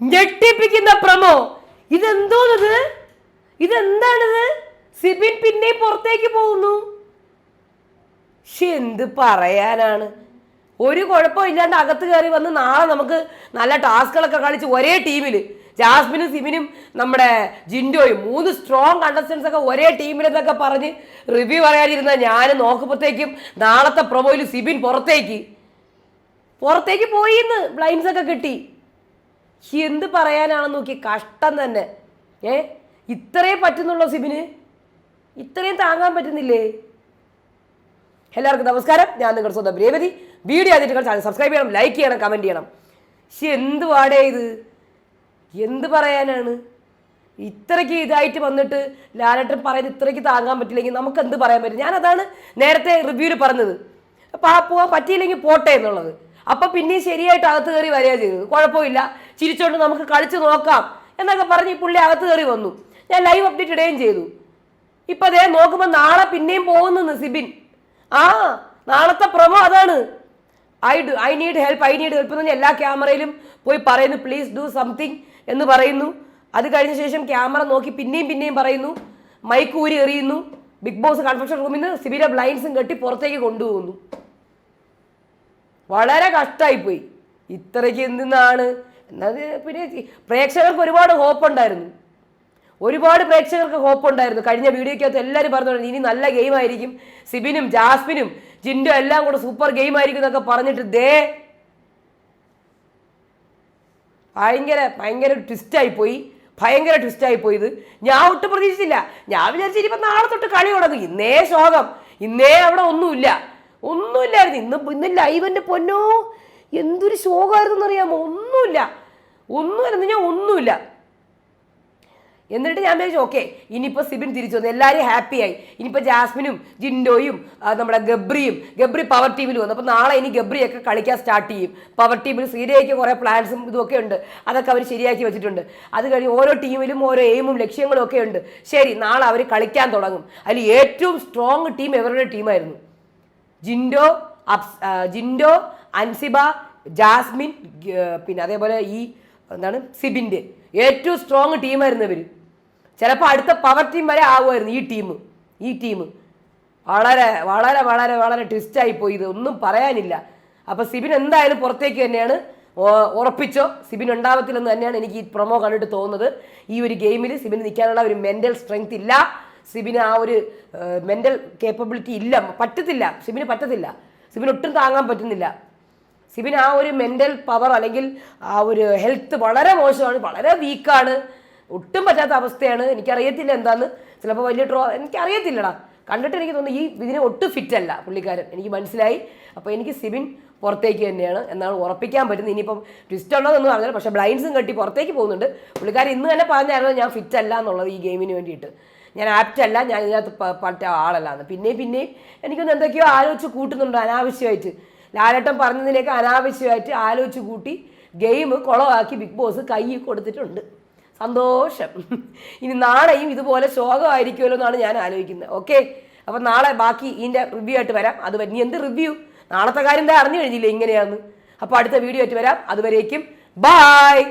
ഞെട്ടിപ്പിക്കുന്ന പ്രമോ. ഇതെന്തോന്നത്? ഇതെന്താണിത്? സിബിൻ പിന്നെ പുറത്തേക്ക് പോകുന്നു. എന്ത് പറയാനാണ്? ഒരു കുഴപ്പമില്ലാണ്ട് അകത്ത് കയറി വന്ന് നാളെ നമുക്ക് നല്ല ടാസ്കുകളൊക്കെ കളിച്ച് ഒരേ ടീമിൽ ജാസ്മിനും സിബിനും നമ്മുടെ ജിൻഡോയും മൂന്ന് സ്ട്രോങ് കണ്ടസ്റ്റൻസ് ഒക്കെ ഒരേ ടീമിലെന്നൊക്കെ പറഞ്ഞ് റിവ്യൂ പറയാനിരുന്ന ഞാൻ നോക്കുമ്പോഴത്തേക്കും നാളത്തെ പ്രൊമോയിൽ സിബിൻ പുറത്തേക്ക്. പുറത്തേക്ക് പോയിന്ന് ബ്ലൈൻസ് ഒക്കെ കിട്ടി. എന്ത് പറയാനാണെന്ന് നോക്കി കഷ്ടം തന്നെ. ഏ? ഇത്രയും പറ്റുന്നുള്ളൂ സിബിന്? ഇത്രയും താങ്ങാൻ പറ്റുന്നില്ലേ? എല്ലാവർക്കും നമസ്കാരം. ഞാൻ നിങ്ങളുടെ സ്വന്തം രേവതി. വീഡിയോ ആദ്യമായിട്ട് ചാനൽ സബ്സ്ക്രൈബ് ചെയ്യണം ലൈക്ക് ചെയ്യണം കമന്റ് ചെയ്യണം. പക്ഷെ എന്ത് പാടേ ഇത്? എന്ത് പറയാനാണ്? ഇത്രയ്ക്ക് ഇതായിട്ട് വന്നിട്ട് ലാലട്ടൻ പറയുന്നത് ഇത്രയ്ക്ക് താങ്ങാൻ പറ്റില്ലെങ്കിൽ നമുക്ക് എന്ത് പറയാൻ പറ്റും? ഞാൻ അതാണ് നേരത്തെ റിവ്യൂവിൽ പറഞ്ഞത്. അപ്പോൾ ആ പോകാൻ പറ്റിയില്ലെങ്കിൽ പോട്ടെ എന്നുള്ളത്. അപ്പം പിന്നെയും ശരിയായിട്ട് അകത്ത് കയറി വരിക ചെയ്തത്. കുഴപ്പമില്ല. ചിരിച്ചോണ്ട് നമുക്ക് കളിച്ച് നോക്കാം എന്നൊക്കെ പറഞ്ഞ് ഈ പുള്ളി അകത്ത് കയറി വന്നു. ഞാൻ ലൈവ് അപ്ഡേറ്റ് ഇടുകയും ചെയ്തു. ഇപ്പൊ അതേ നോക്കുമ്പോൾ നാളെ പിന്നെയും പോകുന്നു സിബിൻ. ആ നാളത്തെ പ്രമോ അതാണ്. I do I need help I need help എന്ന് എല്ലാ ക്യാമറയിലും പോയി പറയുന്നു പ്ലീസ് ഡു സംതിങ് എന്ന് പറയുന്നു. അത് കഴിഞ്ഞ ശേഷം ക്യാമറ നോക്കി പിന്നെയും പിന്നെയും പറയുന്നു. മൈക്ക് ഊരി എറിയുന്നു. ബിഗ് ബോസ് കൺഫെക്ഷൻ റൂമിൽ നിന്ന് സിബിയുടെ ബ്ലൈൻസും കെട്ടി പുറത്തേക്ക് കൊണ്ടുപോകുന്നു. വളരെ കഷ്ടമായിപ്പോയി ഇത്രയ്ക്ക് എന്തിനാണ് എന്നത് പിന്നെ പ്രേക്ഷകർക്ക് ഒരുപാട് ഹോപ്പ് ഉണ്ടായിരുന്നു ഒരുപാട് പ്രേക്ഷകർക്ക് ഹോപ്പ് ഉണ്ടായിരുന്നു കഴിഞ്ഞ വീഡിയോയ്ക്കകത്ത് എല്ലാവരും പറഞ്ഞു ഇനി നല്ല ഗെയിം ആയിരിക്കും സിബിനും ജാസ്മിനും ജിൻഡും എല്ലാം കൂടെ സൂപ്പർ ഗെയിം ആയിരിക്കും എന്നൊക്കെ പറഞ്ഞിട്ട് ദേ ഭയങ്കര ഭയങ്കര ട്വിസ്റ്റായി പോയി ഭയങ്കര ട്വിസ്റ്റായി ഇത്. ഞാൻ ഒട്ടും പ്രതീക്ഷിച്ചില്ല. ഞാൻ വിചാരിച്ചു നാളെ തൊട്ട് കളി തുടങ്ങും. ഇന്നേ ശോകം. ഇന്നേ അവിടെ ഒന്നുമില്ല. ഒന്നുമില്ലായിരുന്നു. ഇന്ന് ഇന്ന് ലൈവന്റെ പൊന്നോ എന്തൊരു ശോകമായിരുന്നു അറിയാമോ ഒന്നുമില്ല. ഒന്നുമില്ലെന്ന് ഞാൻ ഒന്നുമില്ല. എന്നിട്ട് ഞാൻ വിചാരിച്ചു ഓക്കെ ഇനിയിപ്പോൾ സിബിൻ തിരിച്ചു വന്നു. എല്ലാവരും ഹാപ്പിയായി ഇനിയിപ്പോൾ ജാസ്മിനും ജിൻഡോയും നമ്മുടെ ഗബ്രിയും ഗബ്രി പവർ ടീമിൽ വന്നു. അപ്പോൾ നാളെ ഇനി ഗബ്രിയൊക്കെ കളിക്കാൻ സ്റ്റാർട്ട് ചെയ്യും. പവർ ടീമിൽ സീരിയയ്ക്ക് കുറേ പ്ലാൻസും ഇതൊക്കെ ഉണ്ട്. അതൊക്കെ അവർ ശരിയാക്കി വെച്ചിട്ടുണ്ട്. അത് കഴിഞ്ഞ് ഓരോ ടീമിലും ഓരോ എയിമും ലക്ഷ്യങ്ങളും ഒക്കെ ഉണ്ട്. ശരി നാളെ അവർ കളിക്കാൻ തുടങ്ങും. അതിൽ ഏറ്റവും സ്ട്രോങ് ടീം എവരുടെ ടീമായിരുന്നു ജിൻഡോ അപ്സ് ജിൻഡോ അൻസിബ ജാസ്മിൻ പിന്നെ അതേപോലെ ഈ എന്താണ് സിബിന്റെ. ഏറ്റവും സ്ട്രോങ് ടീമായിരുന്നു ഇവർ ചിലപ്പോൾ അടുത്ത പവർ ടീം വരെ ആവുമായിരുന്നു ഈ ടീം ഈ ടീം വളരെ വളരെ വളരെ വളരെ ട്വിസ്റ്റായി പോയി ഇത്. ഒന്നും പറയാനില്ല. അപ്പോൾ സിബിൻ എന്തായാലും പുറത്തേക്ക് തന്നെയാണ് ഉറപ്പിച്ചോ? സിബിൻ ഉണ്ടാവത്തില്ലെന്ന് തന്നെയാണ് എനിക്ക് ഈ പ്രൊമോ കണ്ടിട്ട് തോന്നുന്നത്. ഈ ഒരു ഗെയിമിൽ സിബിന് നിൽക്കാനുള്ള ഒരു മെന്റൽ സ്ട്രെങ്ത് ഇല്ല. സിബിന് ആ ഒരു മെന്റൽ കേപ്പബിലിറ്റി ഇല്ല. പറ്റത്തില്ല. സിബിന് പറ്റത്തില്ല. സിബിന് ഒട്ടും താങ്ങാൻ പറ്റുന്നില്ല. സിബിന് ആ ഒരു മെന്റൽ പവർ അല്ലെങ്കിൽ ആ ഒരു ഹെൽത്ത് വളരെ മോശമാണ് വളരെ വീക്കാണ് ഒട്ടും പറ്റാത്ത അവസ്ഥയാണ്. എനിക്കറിയത്തില്ല എന്താന്ന്. ചിലപ്പോൾ വലിയ ട്രോ എനിക്കറിയത്തില്ലടാ. കണ്ടിട്ട് എനിക്ക് തോന്നുന്നു ഈ ഇതിന് ഒട്ടും ഫിറ്റ് അല്ല പുള്ളിക്കാരൻ. എനിക്ക് മനസ്സിലായി. അപ്പോൾ എനിക്ക് സിബിൻ പുറത്തേക്ക് തന്നെയാണ് എന്നാണ് ഉറപ്പിക്കാൻ പറ്റുന്നത്. ഇനിയിപ്പം ട്വിസ്റ്റ് ഉള്ളതൊന്നും പറഞ്ഞാൽ പക്ഷേ ബ്ലൈൻഡ്സും കെട്ടി പുറത്തേക്ക് പോകുന്നുണ്ട്. പുള്ളിക്കാരൻ ഇന്ന് തന്നെ പറഞ്ഞായിരുന്നു ഞാൻ ഫിറ്റ് അല്ല എന്നുള്ളത് ഈ ഗെയിമിന് വേണ്ടിയിട്ട്. ഞാൻ ആപ്റ്റ് അല്ല ഞാൻ ഇതിനകത്ത് പറ്റ ആളല്ല എന്ന് പിന്നെയും പിന്നെയും എനിക്കൊന്ന് എന്തൊക്കെയോ ആലോചിച്ച് കൂട്ടുന്നുണ്ട് അനാവശ്യമായിട്ട്. ലാലേട്ടൻ പറഞ്ഞതിലേക്ക് അനാവശ്യമായിട്ട് ആലോചിച്ച് കൂട്ടി ഗെയിം കുളമാക്കി ബിഗ് ബോസ് കൈ കൊടുത്തിട്ടുണ്ട്. സന്തോഷം. ഇനി നാളെയും ഇതുപോലെ ശോകമായിരിക്കുമല്ലോ എന്നാണ് ഞാൻ ആലോചിക്കുന്നത്. ഓക്കെ? അപ്പം നാളെ ബാക്കി ഇതിന്റെ റിവ്യൂ ആയിട്ട് വരാം. അത് ഇനി എന്ത് റിവ്യൂ നാളത്തെ കാര്യം എന്താ അറിഞ്ഞു കഴിഞ്ഞില്ലേ ഇങ്ങനെയാണെന്ന് അപ്പോൾ അടുത്ത വീഡിയോ ആയിട്ട് വരാം. അതുവരേക്കും ബായ്